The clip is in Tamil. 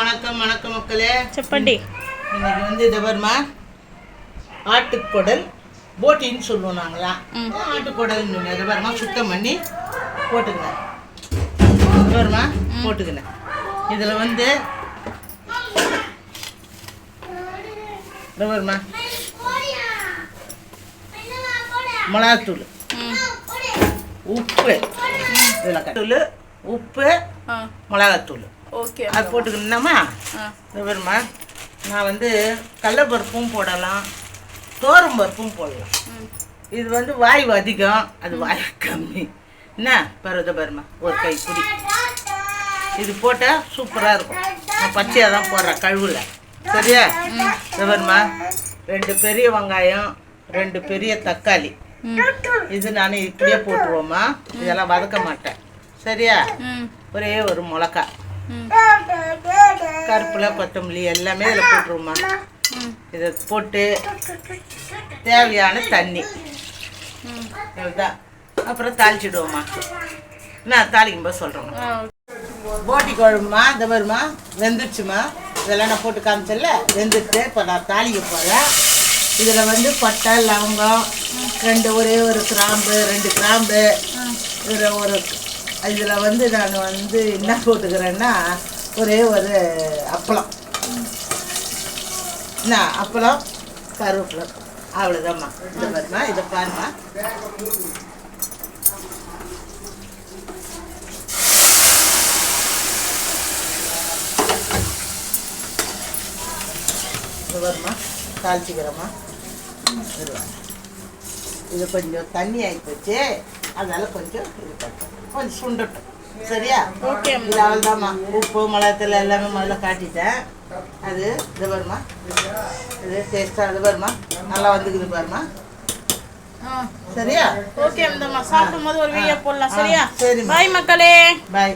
வணக்கம் வணக்கம் மக்களே. செப்பண்டி. இன்னைக்கு வந்து இந்த வருமா ஆட்டுக்குடல் போட்டின்னு சொல்லுவோம் நாங்களா ஆட்டுக்குடல்னு இது வருமா சுத்தம் பண்ணி போட்டுக்கினேன் வருமா போட்டுக்கினேன் இதில் வந்து வருமா மிளகாத்தூள் உப்பு இதில் உப்பு மிளகாத்தூள். ஓகே அது போட்டுக்கணுமா. ஆ. இது வருமா நான் வந்து கடலப்பருப்பும் போடலாம். தோரம் பருப்பும் போடலாம். இது வந்து வாயு அதிகம். அது வாயு கம்மி. என்ன? பருவத பருமா ஒரு கை குடி. இது போட்டால் சூப்பராக இருக்கும். நான் பச்சையாக தான் போடுறேன் கழுவுல. சரியா? இது வருமா ரெண்டு பெரிய வெங்காயம் ரெண்டு பெரிய தக்காளி. இது நான் இப்படியே போட்டுருவோம்மா. இதெல்லாம் வதக்க மாட்டேன். சரியா. ஒரே ஒரு மிளகா ம். கருப்புல கொத்தமல்லி எல்லாமே இதில் போட்டுருவோம்மா. இதை போட்டு தேவையான தண்ணி. இதுதான் அப்புறம் தாளிச்சிடுவோம்மா. நான் தாளிக்கும் போது சொல்கிறேன் ஆ, போட்டி குழம்புமா? இந்த மாதிரிமா வெந்துருச்சுமா? இதெல்லாம் நான் போட்டு காமிச்சல வெந்துட்டு இப்போ நான் தாளிக்க போகிறேன் இதில் வந்து பட்டை லவங்கம் ரெண்டு ஒரே ஒரு கிராம்பு ரெண்டு கிராம்பு. இதில் ஒரு இதில் வந்து நான் வந்து என்ன போட்டுக்கிறேன்னா ஒரே ஒரு அப்பளம். என்ன? அப்பளம் கருவேப்பிலை. அவ்வளோதாம்மா இந்த வருமா இதை பாருமா வருமா தாளிச்சிக்கிறோமா இது கொஞ்சம் தண்ணி ஆகி போச்சு அதனால கொஞ்சம் இது பண்ணட்டும் கொஞ்சம் சுண்டட்டும். சரியா? ஓகே இது அவ்வளோதாம்மா உப்பு மிளகாத்தூள் எல்லாமே முதல்ல காட்டிட்டேன். அது இது வருமா? இது டேஸ்ட்டாக இது வருமா? நல்லா வந்துக்குது பாருமா ஆ. சரியா? ஓகே இந்தம்மா சாப்பிடும் போது ஒரு வீடியோ போடலாம். சரியா? சரிம்மா. பாய் மக்களே. பாய்